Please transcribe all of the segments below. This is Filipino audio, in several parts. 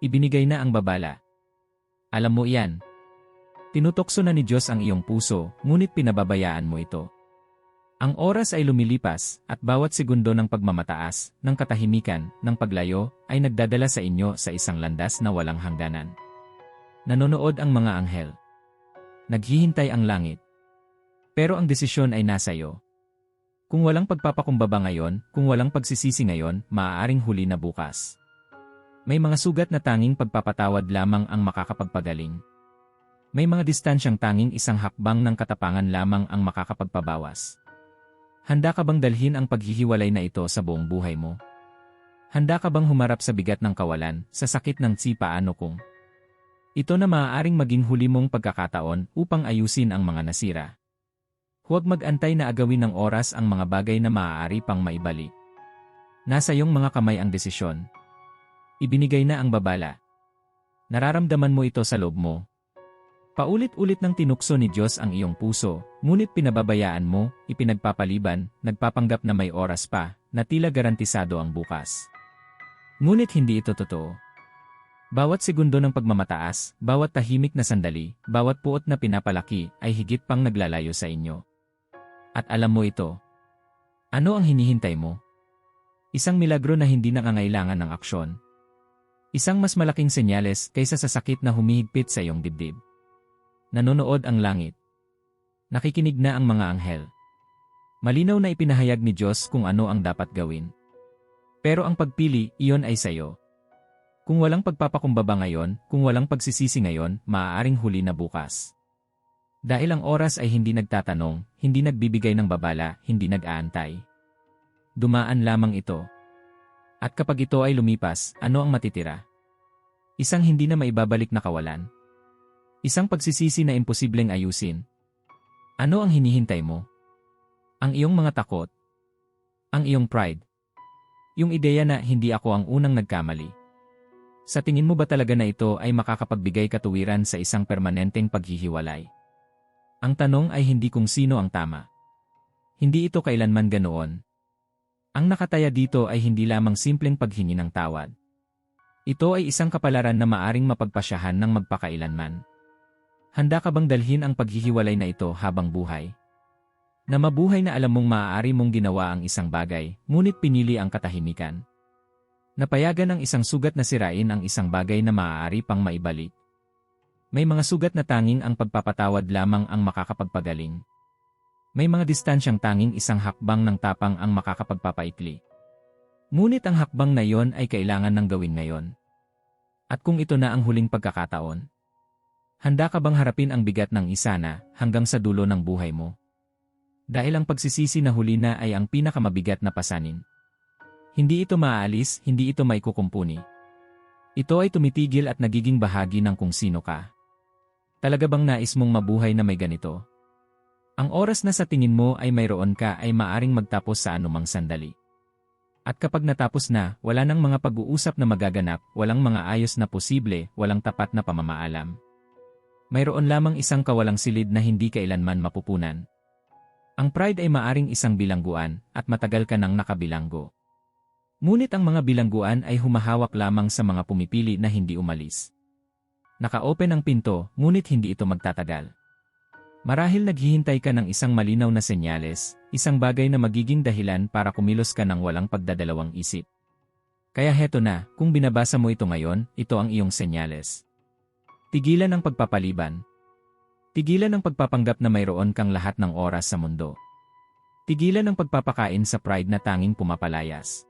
Ibinigay na ang babala. Alam mo iyan. Tinutokso na ni Diyos ang iyong puso, ngunit pinababayaan mo ito. Ang oras ay lumilipas, at bawat segundo ng pagmamataas, ng katahimikan, ng paglayo, ay nagdadala sa inyo sa isang landas na walang hangganan. Nanonood ang mga anghel. Naghihintay ang langit. Pero ang desisyon ay nasa iyo. Kung walang pagpapakumbaba ngayon, kung walang pagsisisi ngayon, maaaring huli na bukas. May mga sugat na tanging pagpapatawad lamang ang makakapagpagaling. May mga distansyang tanging isang hakbang ng katapangan lamang ang makakapagpabawas. Handa ka bang dalhin ang paghihiwalay na ito sa buong buhay mo? Handa ka bang humarap sa bigat ng kawalan, sa sakit ng tsipaano kung? Ito na maaaring maging huli mong pagkakataon upang ayusin ang mga nasira. Huwag mag-antay na agawin ng oras ang mga bagay na maaari pang maibalik. Nasa iyong mga kamay ang desisyon. Ibinigay na ang babala. Nararamdaman mo ito sa loob mo, Paulit-ulit nang tinukso ni Diyos ang iyong puso, ngunit pinababayaan mo, ipinagpapaliban, nagpapanggap na may oras pa, na tila garantisado ang bukas. Ngunit hindi ito totoo. Bawat segundo ng pagmamataas, bawat tahimik na sandali, bawat puot na pinapalaki ay higit pang naglalayo sa inyo. At alam mo ito. Ano ang hinihintay mo? Isang milagro na hindi nangangailangan ng aksyon. Isang mas malaking senyales kaysa sa sakit na humihigpit sa iyong dibdib. Nanonood ang langit. Nakikinig na ang mga anghel. Malinaw na ipinahayag ni Diyos kung ano ang dapat gawin. Pero ang pagpili, iyon ay sayo. Kung walang pagpapakumbaba ngayon, kung walang pagsisisi ngayon, maaaring huli na bukas. Dahil ang oras ay hindi nagtatanong, hindi nagbibigay ng babala, hindi nag-aantay. Dumaan lamang ito. At kapag ito ay lumipas, ano ang matitira? Isang hindi na maibabalik na kawalan. Isang pagsisisi na imposibleng ayusin. Ano ang hinihintay mo? Ang iyong mga takot? Ang iyong pride? Yung ideya na hindi ako ang unang nagkamali? Sa tingin mo ba talaga na ito ay makakapagbigay katuwiran sa isang permanenteng paghihiwalay? Ang tanong ay hindi kung sino ang tama. Hindi ito kailanman ganoon. Ang nakataya dito ay hindi lamang simpleng paghingi ng tawad. Ito ay isang kapalaran na maaring mapagpasyahan ng magpakailanman. Handa ka bang dalhin ang paghihiwalay na ito habang buhay? Na mabuhay na alam mong maaari mong ginawa ang isang bagay, ngunit pinili ang katahimikan. Napayagan ang isang sugat na sirain ang isang bagay na maaari pang maibalik. May mga sugat na tanging ang pagpapatawad lamang ang makakapagpagaling. May mga distansyang tanging isang hakbang ng tapang ang makakapagpapaikli. Ngunit ang hakbang na iyon ay kailangan ng gawin ngayon. At kung ito na ang huling pagkakataon, Handa ka bang harapin ang bigat ng isa na hanggang sa dulo ng buhay mo? Dahil ang pagsisisi na huli na ay ang pinakamabigat na pasanin. Hindi ito maaalis, hindi ito maikukumpuni. Ito ay tumitigil at nagiging bahagi ng kung sino ka. Talaga bang nais mong mabuhay na may ganito? Ang oras na sa tingin mo ay mayroon ka ay maaring magtapos sa anumang sandali. At kapag natapos na, wala nang mga pag-uusap na magaganap, walang mga ayos na posible, walang tapat na pamamaalam mayroon lamang isang kawalang silid na hindi kailanman mapupunan. Ang pride ay maaring isang bilangguan at matagal ka nang nakabilanggo. Ngunit ang mga bilangguan ay humahawak lamang sa mga pumipili na hindi umalis. Naka-open ang pinto, ngunit hindi ito magtatagal. Marahil naghihintay ka ng isang malinaw na senyales, isang bagay na magiging dahilan para kumilos ka ng walang pagdadalawang isip. Kaya heto na, kung binabasa mo ito ngayon, ito ang iyong senyales. Tigilan ang pagpapaliban. Tigilan ang pagpapanggap na mayroon kang lahat ng oras sa mundo. Tigilan ang pagpapakain sa pride na tanging pumapalayas.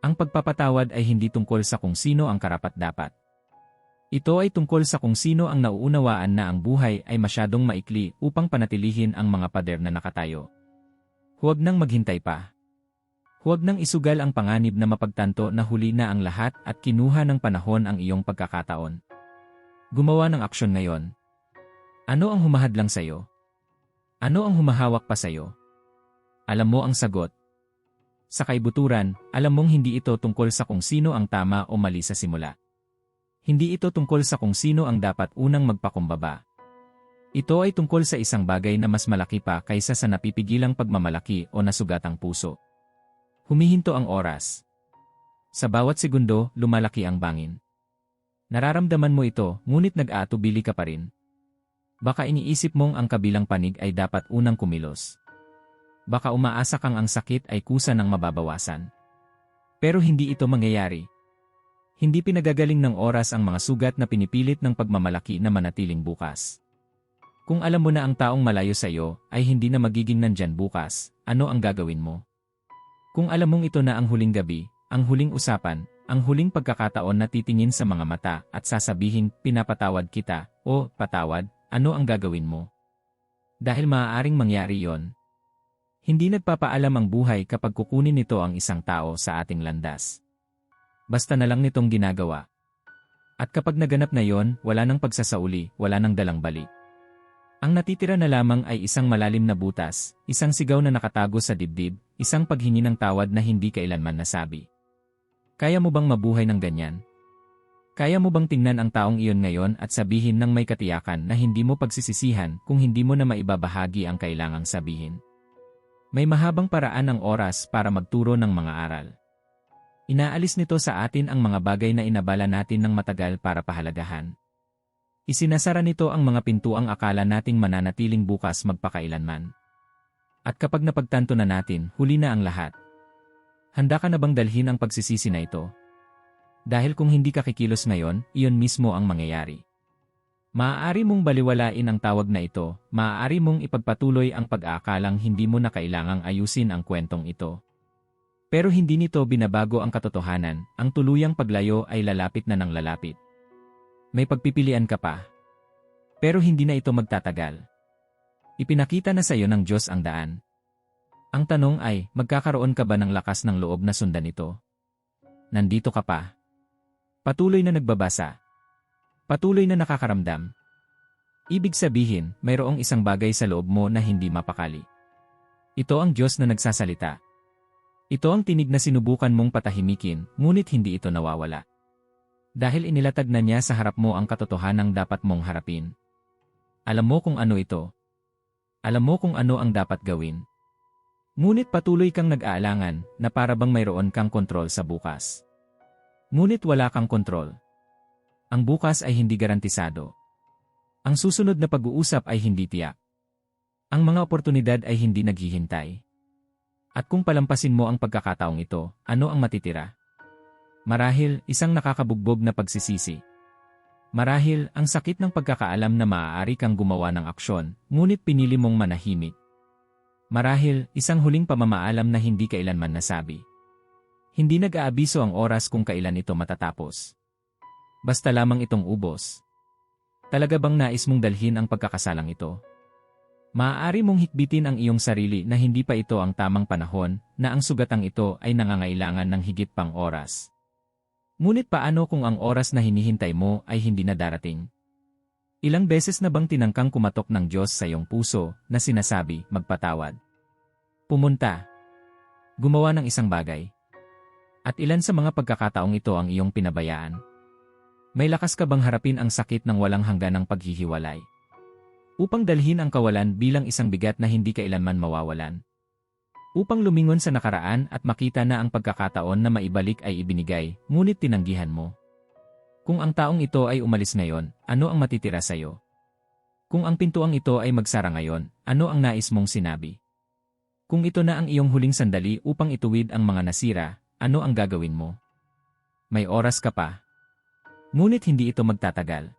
Ang pagpapatawad ay hindi tungkol sa kung sino ang karapat-dapat. Ito ay tungkol sa kung sino ang nauunawaan na ang buhay ay masyadong maikli upang panatilihin ang mga pader na nakatayo. Huwag nang maghintay pa. Huwag nang isugal ang panganib na mapagtanto na huli na ang lahat at kinuha ng panahon ang iyong pagkakataon. Gumawa ng aksyon ngayon. Ano ang humahadlang sa'yo? Ano ang humahawak pa sa'yo? Alam mo ang sagot. Sa kaibuturan, alam mong hindi ito tungkol sa kung sino ang tama o mali sa simula. Hindi ito tungkol sa kung sino ang dapat unang magpakumbaba. Ito ay tungkol sa isang bagay na mas malaki pa kaysa sa napipigilang pagmamalaki o nasugatang puso. Humihinto ang oras. Sa bawat segundo, lumalaki ang bangin. Nararamdaman mo ito, ngunit nag-aatubili ka pa rin. Baka iniisip mong ang kabilang panig ay dapat unang kumilos. Baka umaasa kang ang sakit ay kusa ng mababawasan. Pero hindi ito mangyayari. Hindi pinagagaling ng oras ang mga sugat na pinipilit ng pagmamalaki na manatiling bukas. Kung alam mo na ang taong malayo sa iyo ay hindi na magiging nandyan bukas, ano ang gagawin mo? Kung alam mong ito na ang huling gabi, ang huling usapan, ang huling pagkakataon na titingin sa mga mata at sasabihin, pinapatawad kita, o patawad, ano ang gagawin mo? Dahil maaaring mangyari yon. Hindi nagpapaalam ang buhay kapag kukunin nito ang isang tao sa ating landas. Basta na lang nitong ginagawa. At kapag naganap na yon, wala nang pagsasauli, wala nang dalang balik. Ang natitira na lamang ay isang malalim na butas, isang sigaw na nakatago sa dibdib, isang paghingi ng tawad na hindi kailanman nasabi. Kaya mo bang mabuhay ng ganyan? Kaya mo bang tingnan ang taong iyon ngayon at sabihin ng may katiyakan na hindi mo pagsisisihan kung hindi mo na maibabahagi ang kailangang sabihin? May mahabang paraan ang oras para magturo ng mga aral. Inaalis nito sa atin ang mga bagay na inabala natin ng matagal para pahalagahan. Isinasara nito ang mga pintuang akala nating mananatiling bukas magpakailanman. At kapag napagtanto na natin, huli na ang lahat. Handa ka na bang dalhin ang pagsisisi na ito? Dahil kung hindi ka kikilos ngayon, iyon mismo ang mangyayari. Maaari mong baliwalain ang tawag na ito, maaari mong ipagpatuloy ang pag-aakalang hindi mo na kailangang ayusin ang kwentong ito. Pero hindi nito binabago ang katotohanan, ang tuluyang paglayo ay lalapit na ng lalapit. May pagpipilian ka pa. Pero hindi na ito magtatagal. Ipinakita na sa iyo ng Diyos ang daan. Ang tanong ay, magkakaroon ka ba ng lakas ng loob na sundan ito? Nandito ka pa. Patuloy na nagbabasa. Patuloy na nakakaramdam. Ibig sabihin, mayroong isang bagay sa loob mo na hindi mapakali. Ito ang Diyos na nagsasalita. Ito ang tinig na sinubukan mong patahimikin, ngunit hindi ito nawawala. Dahil inilatag na niya sa harap mo ang katotohanang dapat mong harapin. Alam mo kung ano ito. Alam mo kung ano ang dapat gawin. Ngunit patuloy kang nag-aalangan na para bang mayroon kang kontrol sa bukas. Ngunit wala kang kontrol. Ang bukas ay hindi garantisado. Ang susunod na pag-uusap ay hindi tiyak. Ang mga oportunidad ay hindi naghihintay. At kung palampasin mo ang pagkakataong ito, ano ang matitira? Marahil, isang nakakabugbog na pagsisisi. Marahil, ang sakit ng pagkakaalam na maaari kang gumawa ng aksyon, ngunit pinili mong manahimik. Marahil, isang huling pamamaalam na hindi kailanman nasabi. Hindi nag-aabiso ang oras kung kailan ito matatapos. Basta lamang itong ubos. Talaga bang nais mong dalhin ang pagkakasalang ito? Maaari mong hikbitin ang iyong sarili na hindi pa ito ang tamang panahon, na ang sugatang ito ay nangangailangan ng higit pang oras. Ngunit paano kung ang oras na hinihintay mo ay hindi na darating? Ilang beses na bang tinangkang kumatok ng Diyos sa iyong puso na sinasabi, magpatawad? Pumunta. Gumawa ng isang bagay. At ilan sa mga pagkakataong ito ang iyong pinabayaan? May lakas ka bang harapin ang sakit ng walang hangganang paghihiwalay? Upang dalhin ang kawalan bilang isang bigat na hindi kailanman mawawalan? upang lumingon sa nakaraan at makita na ang pagkakataon na maibalik ay ibinigay, ngunit tinanggihan mo. Kung ang taong ito ay umalis ngayon, ano ang matitira sa iyo? Kung ang pintuang ito ay magsara ngayon, ano ang nais mong sinabi? Kung ito na ang iyong huling sandali upang ituwid ang mga nasira, ano ang gagawin mo? May oras ka pa. Ngunit hindi ito magtatagal.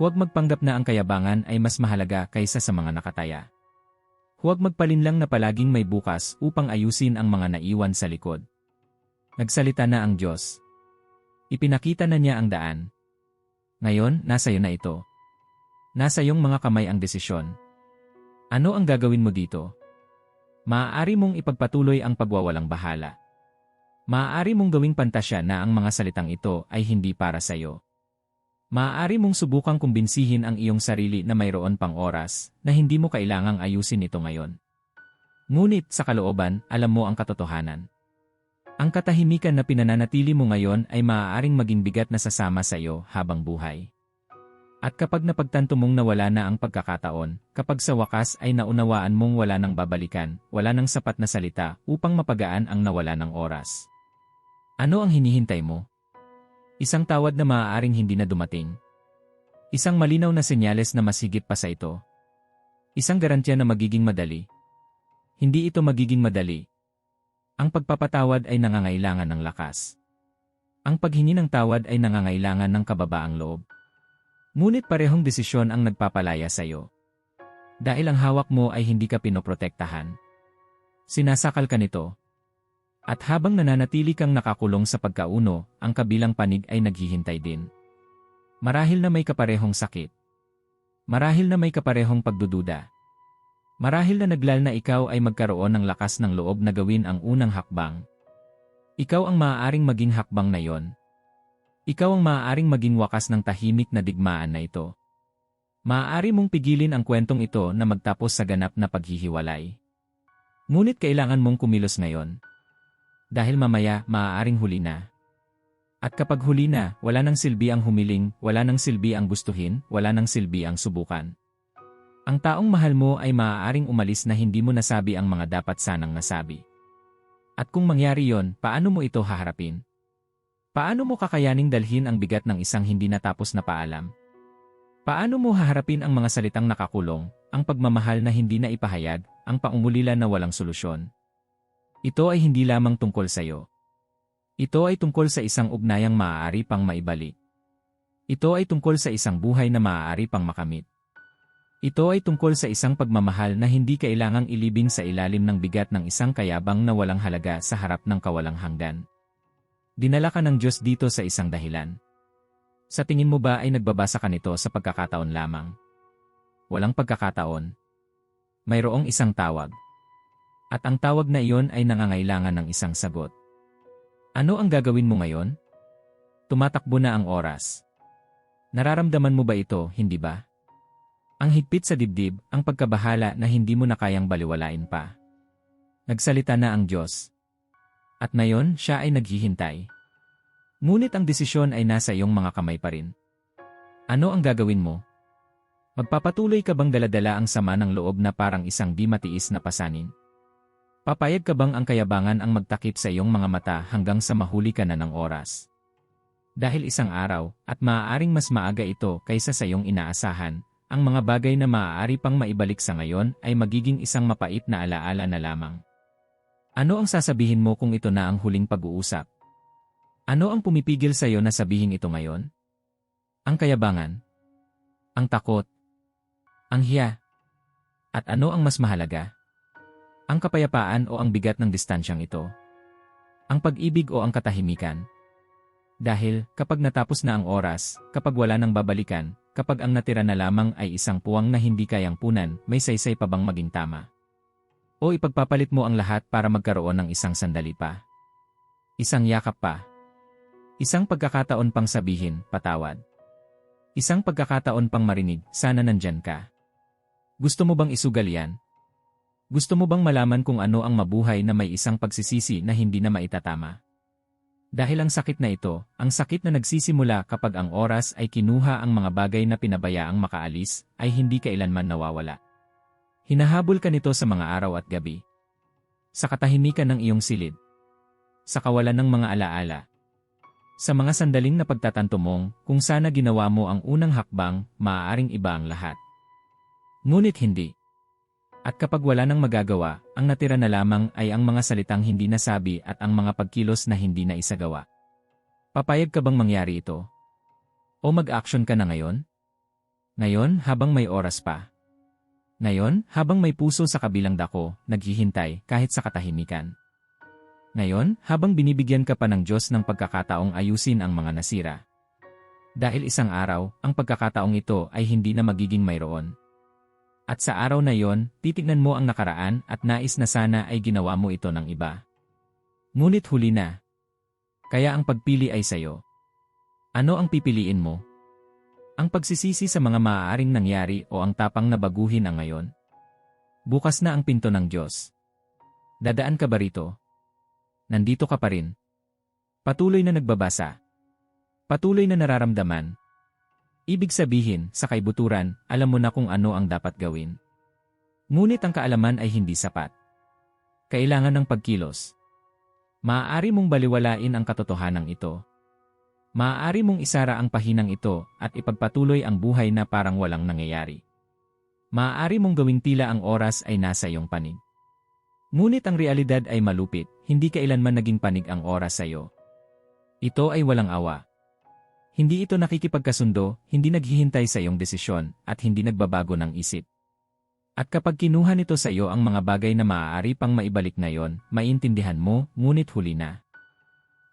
Huwag magpanggap na ang kayabangan ay mas mahalaga kaysa sa mga nakataya. Huwag magpalinlang na palaging may bukas upang ayusin ang mga naiwan sa likod. Nagsalita na ang Diyos. Ipinakita na niya ang daan. Ngayon, nasa iyo na ito. Nasa iyong mga kamay ang desisyon. Ano ang gagawin mo dito? Maaari mong ipagpatuloy ang pagwawalang bahala. Maaari mong gawing pantasya na ang mga salitang ito ay hindi para sa iyo. Maaari mong subukang kumbinsihin ang iyong sarili na mayroon pang oras na hindi mo kailangang ayusin ito ngayon. Ngunit sa kalooban, alam mo ang katotohanan. Ang katahimikan na pinananatili mo ngayon ay maaaring maging bigat na sasama sa iyo habang buhay. At kapag napagtanto mong nawala na ang pagkakataon, kapag sa wakas ay naunawaan mong wala nang babalikan, wala nang sapat na salita upang mapagaan ang nawala ng oras. Ano ang hinihintay mo? Isang tawad na maaaring hindi na dumating. Isang malinaw na senyales na mas higit pa sa ito. Isang garantiya na magiging madali. Hindi ito magiging madali. Ang pagpapatawad ay nangangailangan ng lakas. Ang paghingi ng tawad ay nangangailangan ng kababaang loob. Ngunit parehong desisyon ang nagpapalaya sa iyo. Dahil ang hawak mo ay hindi ka pinoprotektahan. Sinasakal ka nito. At habang nananatili kang nakakulong sa pagkauno, ang kabilang panig ay naghihintay din. Marahil na may kaparehong sakit. Marahil na may kaparehong pagdududa. Marahil na naglal na ikaw ay magkaroon ng lakas ng loob na gawin ang unang hakbang. Ikaw ang maaaring maging hakbang na yon. Ikaw ang maaaring maging wakas ng tahimik na digmaan na ito. Maaari mong pigilin ang kwentong ito na magtapos sa ganap na paghihiwalay. Ngunit kailangan mong kumilos ngayon. Dahil mamaya, maaaring huli na. At kapag huli na, wala nang silbi ang humiling, wala nang silbi ang gustuhin, wala nang silbi ang subukan. Ang taong mahal mo ay maaaring umalis na hindi mo nasabi ang mga dapat sanang nasabi. At kung mangyari yon, paano mo ito haharapin? Paano mo kakayaning dalhin ang bigat ng isang hindi natapos na paalam? Paano mo haharapin ang mga salitang nakakulong, ang pagmamahal na hindi na ipahayag, ang paungulila na walang solusyon? Ito ay hindi lamang tungkol sa iyo. Ito ay tungkol sa isang ugnayang maaari pang maibalik. Ito ay tungkol sa isang buhay na maaari pang makamit. Ito ay tungkol sa isang pagmamahal na hindi kailangang ilibing sa ilalim ng bigat ng isang kayabang na walang halaga sa harap ng kawalang hanggan. Dinala ka ng Diyos dito sa isang dahilan. Sa tingin mo ba ay nagbabasa ka nito sa pagkakataon lamang? Walang pagkakataon. Mayroong isang tawag. At ang tawag na iyon ay nangangailangan ng isang sagot. Ano ang gagawin mo ngayon? Tumatakbo na ang oras. Nararamdaman mo ba ito, hindi ba? Ang higpit sa dibdib, ang pagkabahala na hindi mo na kayang baliwalain pa. Nagsalita na ang Diyos. At ngayon, siya ay naghihintay. Ngunit ang desisyon ay nasa iyong mga kamay pa rin. Ano ang gagawin mo? Magpapatuloy ka bang daladala ang sama ng loob na parang isang di matiis na pasanin? Papayag ka bang ang kayabangan ang magtakip sa iyong mga mata hanggang sa mahuli ka na ng oras? Dahil isang araw, at maaaring mas maaga ito kaysa sa iyong inaasahan, ang mga bagay na maaari pang maibalik sa ngayon ay magiging isang mapait na alaala na lamang. Ano ang sasabihin mo kung ito na ang huling pag-uusap? Ano ang pumipigil sa iyo na sabihin ito ngayon? Ang kayabangan? Ang takot? Ang hiya? At ano ang mas mahalaga? Ang kapayapaan o ang bigat ng distansyang ito? Ang pag-ibig o ang katahimikan? Dahil, kapag natapos na ang oras, kapag wala nang babalikan, kapag ang natira na lamang ay isang puwang na hindi kayang punan, may saysay pa bang maging tama? O ipagpapalit mo ang lahat para magkaroon ng isang sandali pa? Isang yakap pa? Isang pagkakataon pang sabihin, patawad? Isang pagkakataon pang marinig, sana nandyan ka? Gusto mo bang isugal yan? Gusto mo bang malaman kung ano ang mabuhay na may isang pagsisisi na hindi na maitatama? Dahil ang sakit na ito, ang sakit na nagsisimula kapag ang oras ay kinuha ang mga bagay na pinabayaang makaalis, ay hindi kailanman nawawala. Hinahabol ka nito sa mga araw at gabi. Sa katahimikan ng iyong silid. Sa kawalan ng mga alaala. Sa mga sandaling na pagtatanto mong, kung sana ginawa mo ang unang hakbang, maaaring iba ang lahat. Ngunit hindi. At kapag wala nang magagawa, ang natira na lamang ay ang mga salitang hindi nasabi at ang mga pagkilos na hindi na isagawa. Papayag ka bang mangyari ito? O mag-action ka na ngayon? Ngayon, habang may oras pa. Ngayon, habang may puso sa kabilang dako, naghihintay kahit sa katahimikan. Ngayon, habang binibigyan ka pa ng Diyos ng pagkakataong ayusin ang mga nasira. Dahil isang araw, ang pagkakataong ito ay hindi na magiging mayroon. At sa araw na yon, titignan mo ang nakaraan at nais na sana ay ginawa mo ito ng iba. Ngunit huli na. Kaya ang pagpili ay sayo. Ano ang pipiliin mo? Ang pagsisisi sa mga maaaring nangyari o ang tapang na baguhin ang ngayon? Bukas na ang pinto ng Diyos. Dadaan ka ba rito? Nandito ka pa rin. Patuloy na nagbabasa. Patuloy na nararamdaman, Ibig sabihin, sa kaibuturan, alam mo na kung ano ang dapat gawin. Ngunit ang kaalaman ay hindi sapat. Kailangan ng pagkilos. Maaari mong baliwalain ang katotohanan ito. Maaari mong isara ang pahinang ito at ipagpatuloy ang buhay na parang walang nangyayari. Maaari mong gawing tila ang oras ay nasa iyong panig. Ngunit ang realidad ay malupit, hindi kailanman naging panig ang oras sa iyo. Ito ay walang awa. Hindi ito nakikipagkasundo, hindi naghihintay sa iyong desisyon, at hindi nagbabago ng isip. At kapag kinuha nito sa iyo ang mga bagay na maaari pang maibalik ngayon, maintindihan mo, ngunit huli na.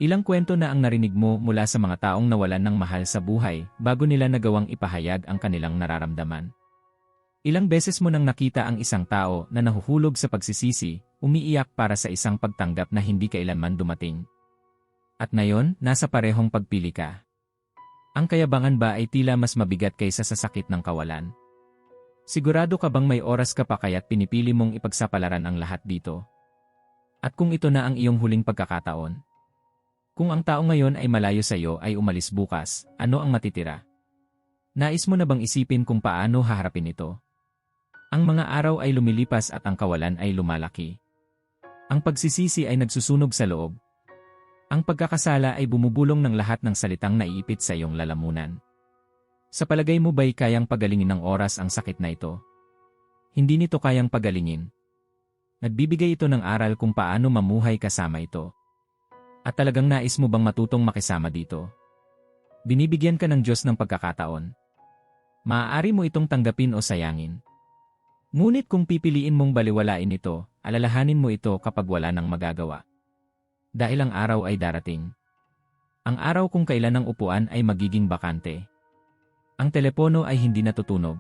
Ilang kwento na ang narinig mo mula sa mga taong nawalan ng mahal sa buhay bago nila nagawang ipahayag ang kanilang nararamdaman. Ilang beses mo nang nakita ang isang tao na nahuhulog sa pagsisisi, umiiyak para sa isang pagtanggap na hindi kailanman dumating. At ngayon, nasa parehong pagpili ka. Ang kayabangan ba ay tila mas mabigat kaysa sa sakit ng kawalan? Sigurado ka bang may oras ka pa kaya't pinipili mong ipagsapalaran ang lahat dito? At kung ito na ang iyong huling pagkakataon? Kung ang tao ngayon ay malayo sa iyo ay umalis bukas, ano ang matitira? Nais mo na bang isipin kung paano haharapin ito? Ang mga araw ay lumilipas at ang kawalan ay lumalaki. Ang pagsisisi ay nagsusunog sa loob. Ang pagkakasala ay bumubulong ng lahat ng salitang naiipit sa iyong lalamunan. Sa palagay mo ba'y kayang pagalingin ng oras ang sakit na ito? Hindi nito kayang pagalingin. Nagbibigay ito ng aral kung paano mamuhay kasama ito. At talagang nais mo bang matutong makisama dito? Binibigyan ka ng Diyos ng pagkakataon. Maaari mo itong tanggapin o sayangin. Ngunit kung pipiliin mong baliwalain ito, alalahanin mo ito kapag wala nang magagawa. Dahil ang araw ay darating. Ang araw kung kailan ang upuan ay magiging bakante. Ang telepono ay hindi natutunog.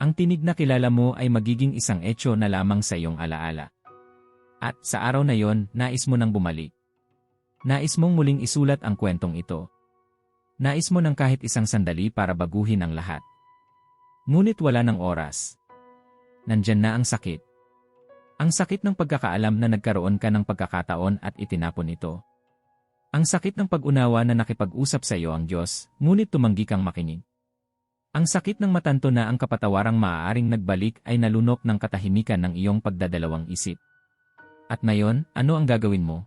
Ang tinig na kilala mo ay magiging isang etyo na lamang sa iyong alaala. At sa araw na yon, nais mo nang bumalik. Nais mong muling isulat ang kwentong ito. Nais mo ng kahit isang sandali para baguhin ang lahat. Ngunit wala ng oras. Nandyan na ang sakit. Ang sakit ng pagkakaalam na nagkaroon ka ng pagkakataon at itinapon ito. Ang sakit ng pag-unawa na nakipag-usap sa iyo ang Diyos, ngunit tumanggi kang makinig. Ang sakit ng matanto na ang kapatawarang maaaring nagbalik ay nalunok ng katahimikan ng iyong pagdadalawang isip. At ngayon, ano ang gagawin mo?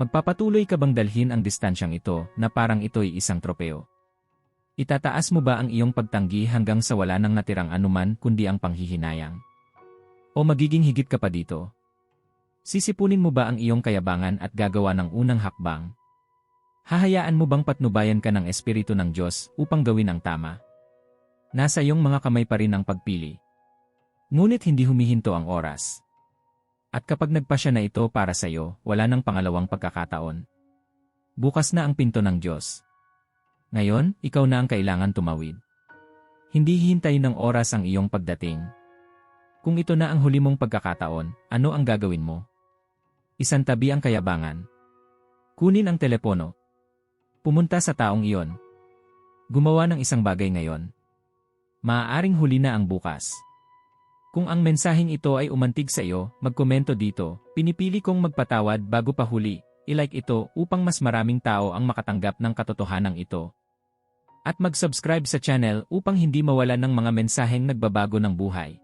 Magpapatuloy ka bang dalhin ang distansyang ito na parang ito'y isang tropeo? Itataas mo ba ang iyong pagtanggi hanggang sa wala nang natirang anuman kundi ang panghihinayang? O magiging higit ka pa dito? Sisipunin mo ba ang iyong kayabangan at gagawa ng unang hakbang? Hahayaan mo bang patnubayan ka ng Espiritu ng Diyos upang gawin ang tama? Nasa iyong mga kamay pa rin ang pagpili. Ngunit hindi humihinto ang oras. At kapag nagpasya na ito para sa iyo, wala nang pangalawang pagkakataon. Bukas na ang pinto ng Diyos. Ngayon, ikaw na ang kailangan tumawid. Hindi hihintay ng oras ang iyong pagdating. Kung ito na ang huli mong pagkakataon, ano ang gagawin mo? Isantabi ang kayabangan. Kunin ang telepono. Pumunta sa taong iyon. Gumawa ng isang bagay ngayon. Maaaring huli na ang bukas. Kung ang mensaheng ito ay umantig sa iyo, magkomento dito. Pinipili kong magpatawad bago pa huli. I-like ito upang mas maraming tao ang makatanggap ng katotohanan ito. At mag-subscribe sa channel upang hindi mawalan ng mga mensaheng nagbabago ng buhay.